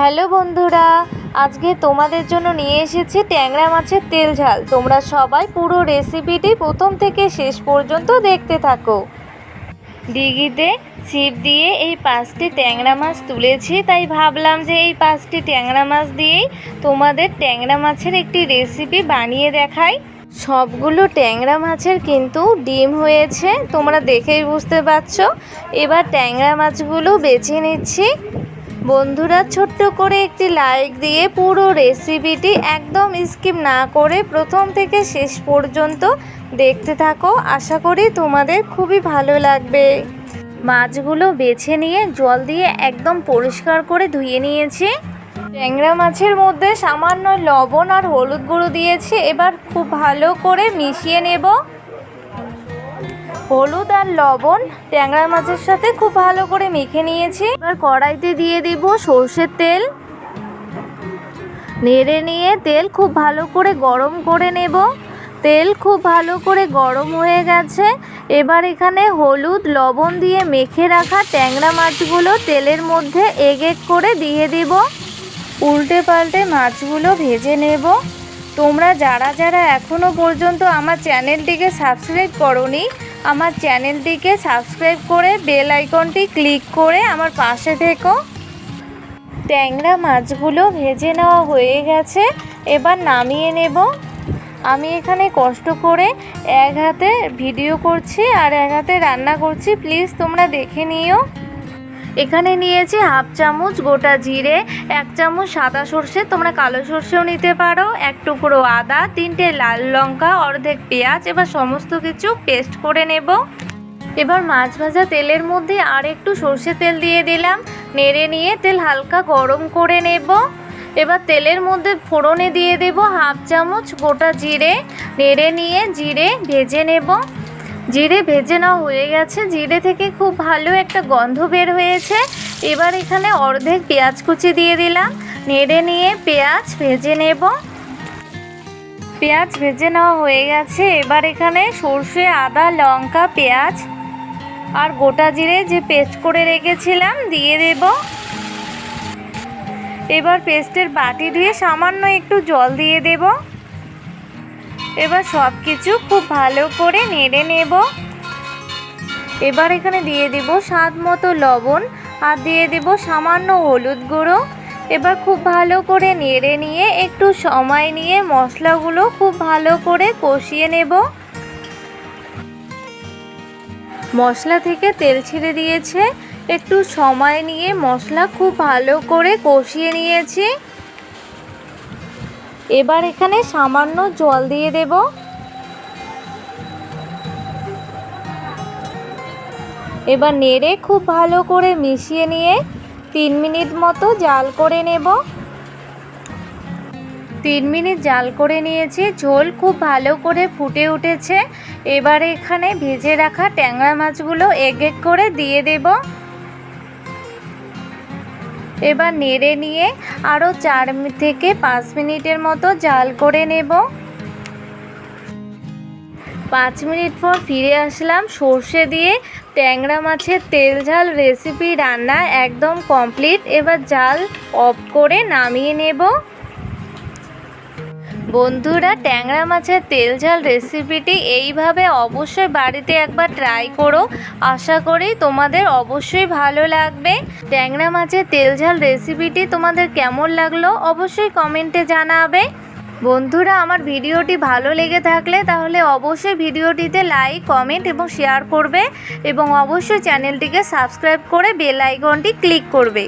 Hello বন্ধুরা, আজকে তোমাদের জন্য নিয়ে এসেছি ট্যাংরা মাছের তেল ঝাল। তোমরা সবাই পুরো রেসিপিটি প্রথম থেকে শেষ পর্যন্ত দেখতে থাকো। দিঘিতে ছিপ দিয়ে এই পাঁচটি ট্যাংরা মাছ তুলেছি, তাই ভাবলাম যে এই পাঁচটি ট্যাংরা মাছ দিয়েই তোমাদের ট্যাংরা মাছের একটি রেসিপি বানিয়ে দেখাই। সবগুলো ট্যাংরা মাছের কিন্তু ডিম হয়েছে, তোমরা দেখেই বুঝতে পারছ। এবার ট্যাংরা মাছগুলো বেছে নিচ্ছি। বন্ধুরা, ছোট্ট করে একটি লাইক দিয়ে পুরো রেসিপিটি একদম স্কিপ না করে প্রথম থেকে শেষ পর্যন্ত দেখতে থাকো। আশা করি তোমাদের খুবই ভালো লাগবে। মাছগুলো বেছে নিয়ে জল দিয়ে একদম পরিষ্কার করে ধুয়ে নিয়েছি। ট্যাংরা মাছের মধ্যে সামান্য লবণ আর হলুদ গুঁড়ো দিয়েছি। এবার খুব ভালো করে মিশিয়ে নেব। হলুদ আর লবণ ট্যাংরা মাছের সাথে খুব ভালো করে মেখে নিয়েছি। এবার কড়াইতে দিয়ে দিব সর্ষের তেল। নেড়ে নিয়ে তেল খুব ভালো করে গরম করে নেব। তেল খুব ভালো করে গরম হয়ে গেছে। এবার এখানে হলুদ, লবণ দিয়ে মেখে রাখা ট্যাংরা মাছগুলো তেলের মধ্যে এগ এগ করে দিয়ে দিব। উল্টে পাল্টে মাছগুলো ভেজে নেব। তোমরা যারা যারা এখনও পর্যন্ত আমার চ্যানেলটিকে সাবস্ক্রাইব করনি আমার চ্যানেলটিকে সাবস্ক্রাইব করে বেল আইকনটি ক্লিক করে আমার পাশে থেকো। ট্যাংরা মাছগুলো ভেজে নেওয়া হয়ে গেছে, এবার নামিয়ে নেব। আমি এখানে কষ্ট করে এক হাতে ভিডিও করছি আর এক হাতে রান্না করছি। প্লিজ তোমরা দেখে নিও। এখানে নিয়েছি হাফ চামচ গোটা জিরে, এক চামচ সাদা সর্ষে, তোমরা কালো সর্ষেও নিতে পারো, এক টুকরো আদা, তিনটে লাল লঙ্কা, অর্ধেক পেঁয়াজ, এবার সমস্ত কিছু পেস্ট করে নেব। এবার মাছ ভাজা তেলের মধ্যে আর একটু সর্ষে তেল দিয়ে দিলাম, নেড়ে নিয়ে তেল হালকা গরম করে নেব। এবার তেলের মধ্যে ফোড়নে দিয়ে দেব হাফ চামচ গোটা জিরে, নেড়ে নিয়ে জিরে ভেজে নেব। জিরে ভেজে নেওয়া হয়ে গেছে। জিরে থেকে খুব ভালো একটা গন্ধ বের হয়েছে। এবার এখানে অর্ধেক পেঁয়াজ কুচি দিয়ে দিলাম। নেড়ে নিয়ে পেঁয়াজ ভেজে নেব। পেঁয়াজ ভেজে নেওয়া হয়ে গেছে। এবার এখানে সর্ষে, আদা, লঙ্কা, পেঁয়াজ আর গোটা জিরে যে পেস্ট করে রেখেছিলাম দিয়ে দেব। এবার পেস্টের বাটি ধুয়ে সামান্য একটু জল দিয়ে দেব। এবার সব কিছু খুব ভালো করে নেড়ে নেব। এবার এখানে দিয়ে দেব স্বাদ মতো লবণ আর দিয়ে দেব সামান্য হলুদ গুঁড়ো। এবার খুব ভালো করে নেড়ে নিয়ে একটু সময় নিয়ে মশলাগুলো খুব ভালো করে কষিয়ে নেব। মশলা থেকে তেল ছেড়ে দিয়েছে। একটু সময় নিয়ে মশলা খুব ভালো করে কষিয়ে নিয়েছি। এবার এখানে সামান্য জল দিয়ে দেব। এবার নেড়ে খুব ভালো করে মিশিয়ে নিয়ে তিন মিনিট মতো জাল করে নেব। তিন মিনিট জাল করে নিয়েছি, ঝোল খুব ভালো করে ফুটে উঠেছে। এবার এখানে ভেজে রাখা ট্যাংরা মাছগুলো এক এক করে দিয়ে দেব। এবার নেড়ে নিয়ে আরও চার থেকে পাঁচ মিনিটের মতো জাল করে নেব। পাঁচ মিনিট পর ফিরে আসলাম সর্ষে দিয়ে ট্যাংরা মাছের তেল ঝাল রেসিপি রান্না একদম কমপ্লিট এবার জাল অফ করে নামিয়ে নেব। বন্ধুরা, ট্যাংরা মাছের তেল ঝাল রেসিপিটি এইভাবে অবশ্যই বাড়িতে একবার ট্রাই করো। আশা করি তোমাদের অবশ্যই ভালো লাগবে। ট্যাংরা মাছের তেল ঝাল রেসিপিটি তোমাদের কেমন লাগল অবশ্যই কমেন্টে জানাবে। বন্ধুরা, আমার ভিডিওটি ভালো লেগে থাকলে তাহলে অবশ্যই ভিডিওটিতে লাইক কমেন্ট এবং শেয়ার করবে এবং অবশ্যই চ্যানেলটিকে সাবস্ক্রাইব করে বেল আইকনটি ক্লিক করবে।